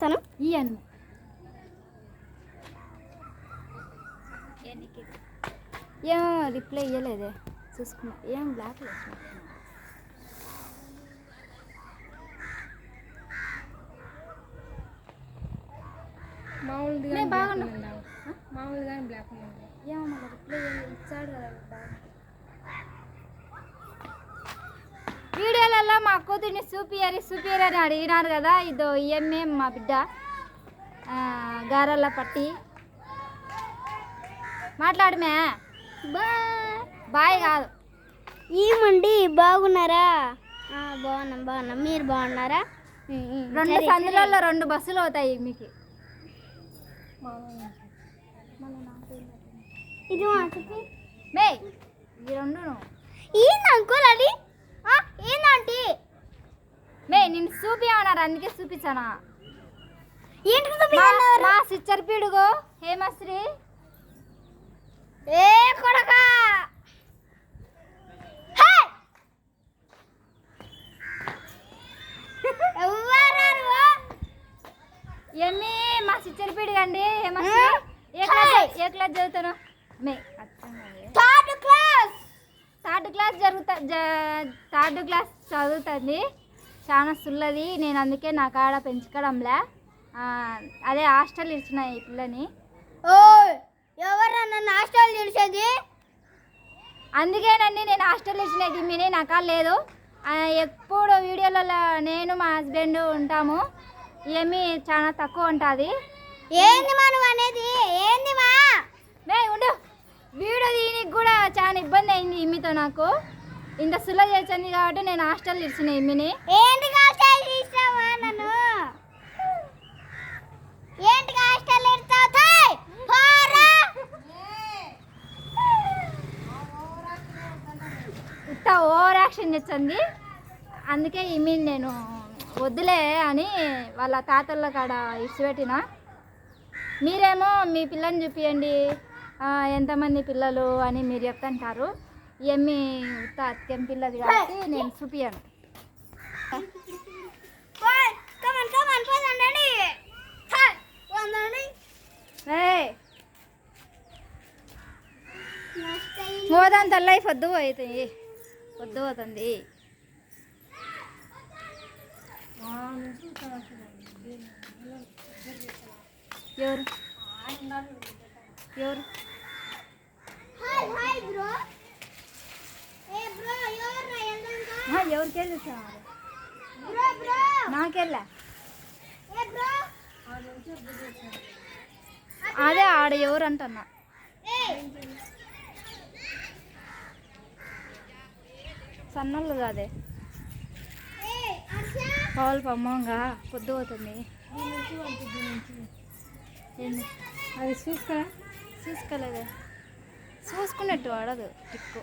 తను ఇయ్యను ఏం రిప్లై ఇవ్వలేదే చూసుకున్నా. ఏం బ్లాక్ మామూలుగా నేను బాగున్నా. మామూలుగా బ్లాక్ ఏమో రిప్లై ఇచ్చాడు కదా బిడ్డ. వీడియోలలో మా కూతుర్ని చూపియరి చూపియరి అని అడిగినారు కదా ఇదో ఇఎంఏ మా బిడ్డ గారెల పట్టి. మాట్లాడమే. బాయ్ బాయ్ కాదు. ఏమండి బాగున్నారా? ఆ, బాగున్నాం బాగున్నాం. మీరు బాగున్నారా. రెండు సందులలో రెండు బస్సులు అవుతాయి మీకు. ఇది ఈ రెండు ఏందంటీ మే నేను చూపియమన్నారు అందుకే చూపించానా? ఏంటి మా- మా సిచ్చర్ పీడుగో. హేమశ్రీ ఏ కొడక? ఎమ్మి మా సిచ్చర్ పీడుగ అండి హేమశ్రీ ఏ క్లాస్ ఏ క్లాస్ చదువుతాను మే థర్డ్ క్లాస్. జరుగుతా థర్డ్ క్లాస్ చదువుతుంది. చాలా సుల్లది. నేను అందుకే నా కాడ పెంచుకోవడంలే. అదే హాస్టల్ ఇచ్చిన ఈ పిల్లని. ఓ ఎవరా నన్ను హాస్టల్ తెలిసేది అందుకేనండి నేను హాస్టల్ ఇచ్చినది మినీ నాకు లేదు. ఎప్పుడు వీడియోలలో నేను మా హస్బెండ్ ఉంటాము. ఏమి చాలా తక్కువ ఉంటుంది. ఏంది మా నువ్వు అనేది? ఏంది మా? మే ఉండు. వీడియో దీనికి కూడా చాలా ఇబ్బంది అయింది ఇమ్మితో నాకు. ఇంత సుల చేసింది కాబట్టి నేను హాస్టల్ ఇచ్చిన ఇమ్మిని ఏంటి హాస్టల్ నన్ను? ఏంటి హాస్టల్ ఇస్తావు పోరా! ఇంత ఓవర్ యాక్షన్ చేస్తుంది. అందుకే ఇమ్మి నేను వద్దులే అని వాళ్ళ తాతల కాడ ఇచ్చిపెట్టిన. మీరేమో మీ పిల్లని చూపియండి. ఆ, ఎంతమంది పిల్లలు అని మీరు చెప్తుంటారు. ఉత్త అత్యం పిల్లది కాబట్టి నేను చూపియను మోదాన్ తల్లై పొద్దు అవుతుంది పొద్దు అవుతుంది ఎవరు? ఎవరు? నాకెళ్ళా అదే ఆడ ఎవరు అంటున్నా. సన్నోళ్ళు కాదే. కావాలి పమ్మంగా పొద్దు అవుతుంది ఏంది? అది చూసుకో. చూసుకోలేదే. చూసుకున్నట్టు వాడదు టిక్కు.